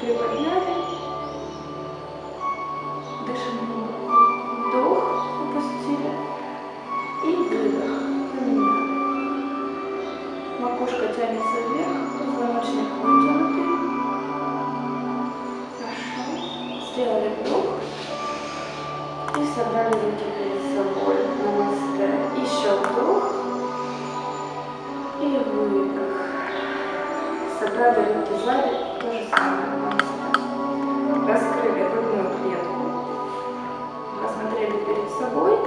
приподняли. Дышим глубоко. Вдох опустили. И выдох на меня. Макушка тянется вверх, позвоночник вытянутый. Хорошо. Сделали вдох. И собрали руки перед собой. Намасте. Еще вдох. И выдох забрали руки сзади, то же самое. Раскрыли грудную клетку, посмотрели перед собой,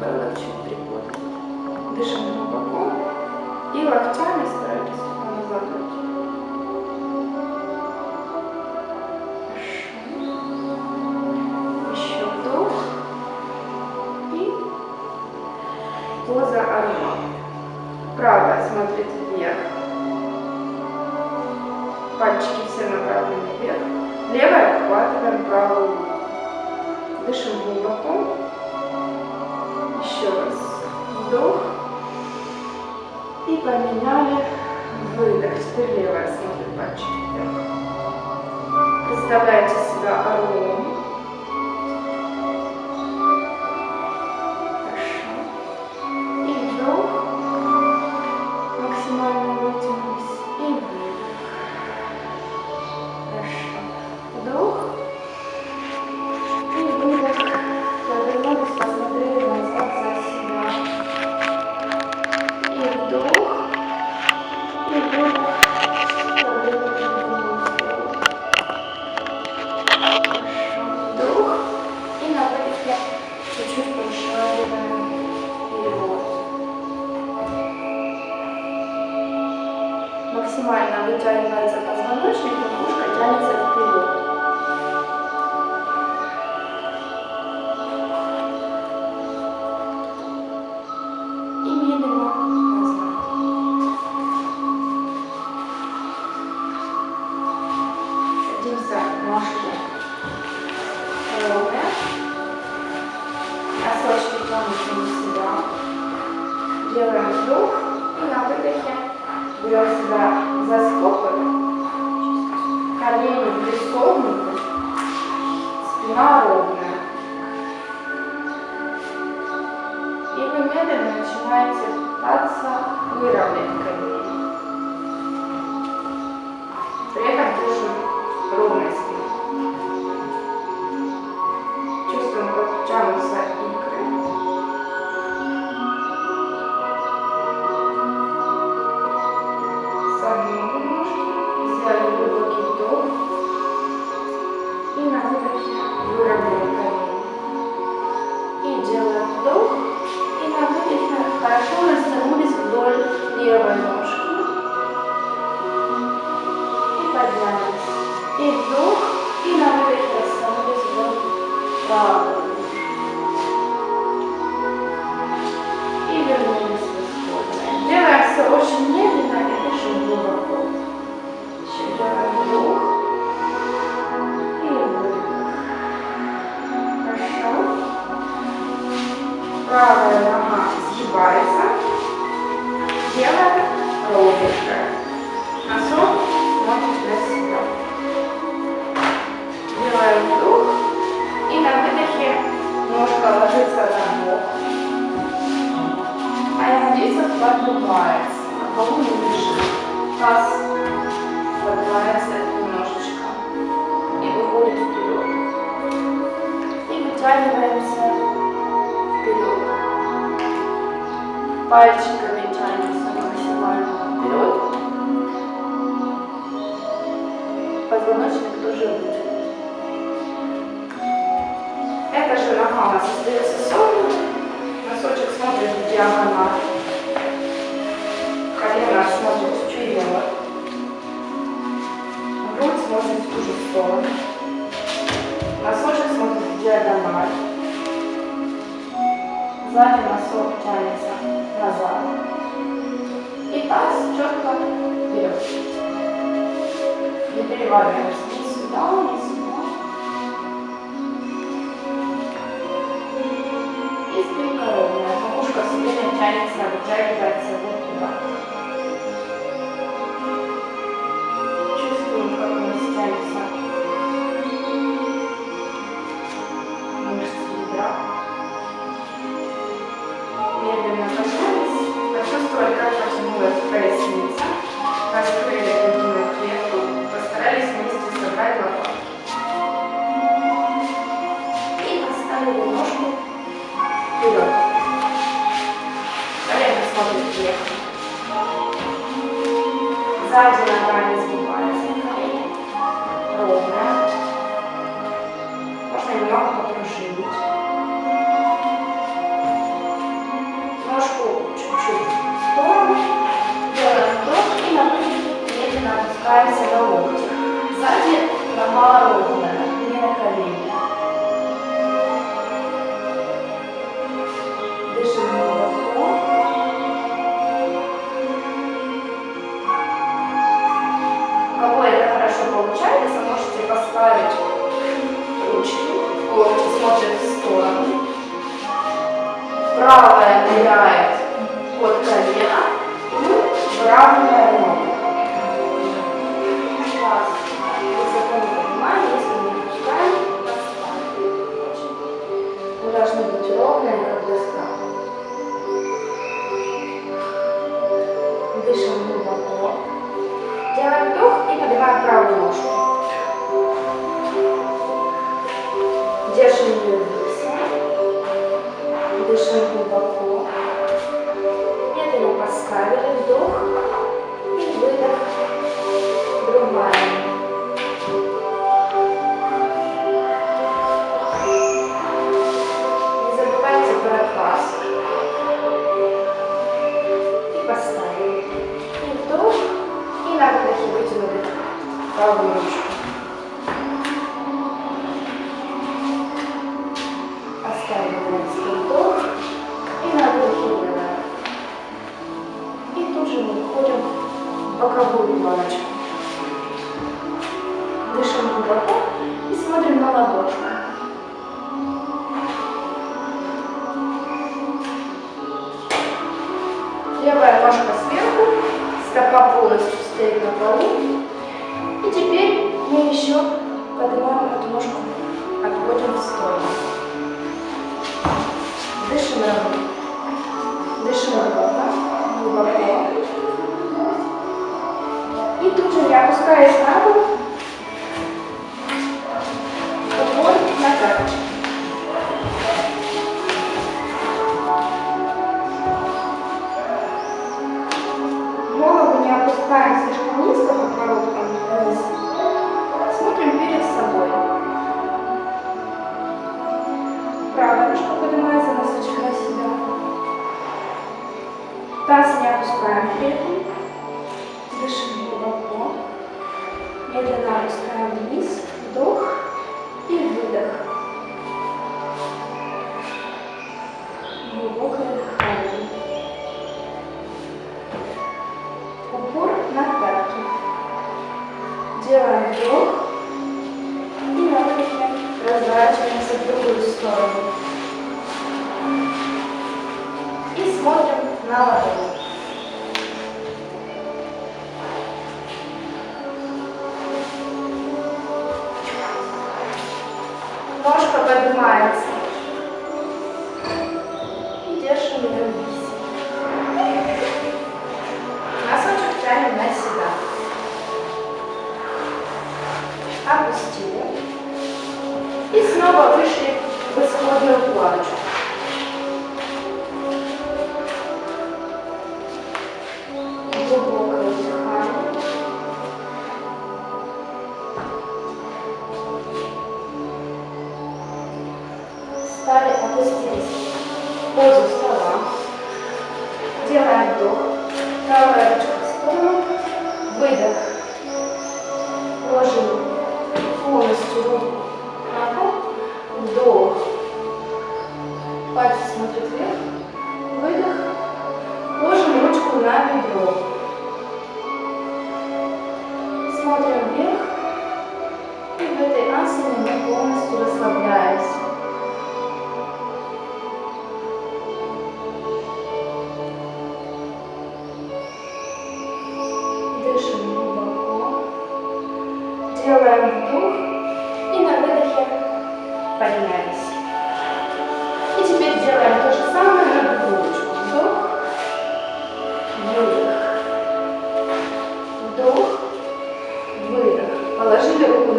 было чуть приподнято. Дышим глубоко и локтями старались назад. Пальчики все направлены вверх. Левой обхватываем правую руку. Дышим глубоко. Еще раз. Вдох. И поменяли. Выдох. Теперь левая смотрит пальчики вверх. Представляете себя орлом. оказаться выровненкой. тело ровненько. Шансон смотрит на себя. Делаем вдох и на выдохе ножка ложится на бок. А ягодица поджимается, на полу не дышит. Таз поднимается немножечко и выходит вперед. И вытягиваемся вперед. Пальчиками тянем вперед. Позвоночник тоже вытянут. Эта же нога остается согнутой. Носочек смотрит в диагональ. Колено смотрит вперед. Грудь смотрит в ту же сторону. Носочек смотрит в диагональ. Сзади носок тянется назад. Ни сюда, ни сюда. И спинка ровная. Макушка все время тянется, вытягивается тут же мы выходим в боковую планочку. Дышим глубоко и смотрим на ладошку. Левая ножка сверху, стопа полностью стоит на полу. И теперь мы еще поднимаем эту ножку, отводим в сторону. Дышим ровно. Тут же, не опускаясь на пол, подводим на карточку. Голову не опускаем слишком низко, подбородком вниз. Смотрим перед собой. Правая ножка поднимается, носочек на себя. Таз не опускаем при. Дышим глубоко. Медленно опускаем вниз. Вдох и выдох. Глубокое дыхание. Упор на пятки. Делаем вдох и на выдохе разворачиваемся в другую сторону. И смотрим на ладонь. Поднимается. на бедро. Смотрим вверх. И в этой асане мы полностью расслабляемся.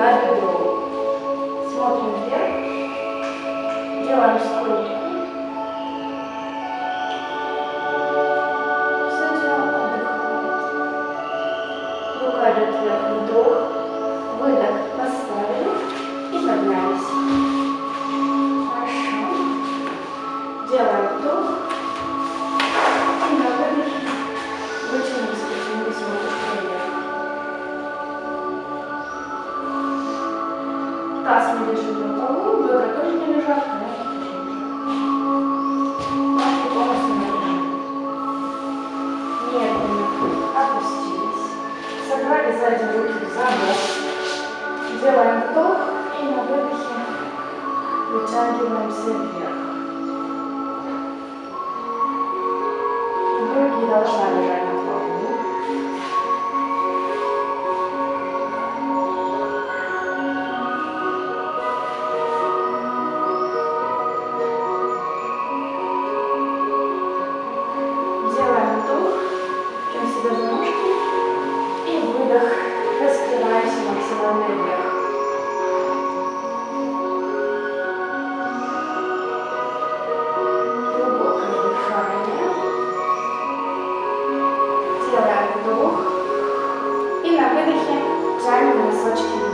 okullar kuruldu. выдохе тянем носочки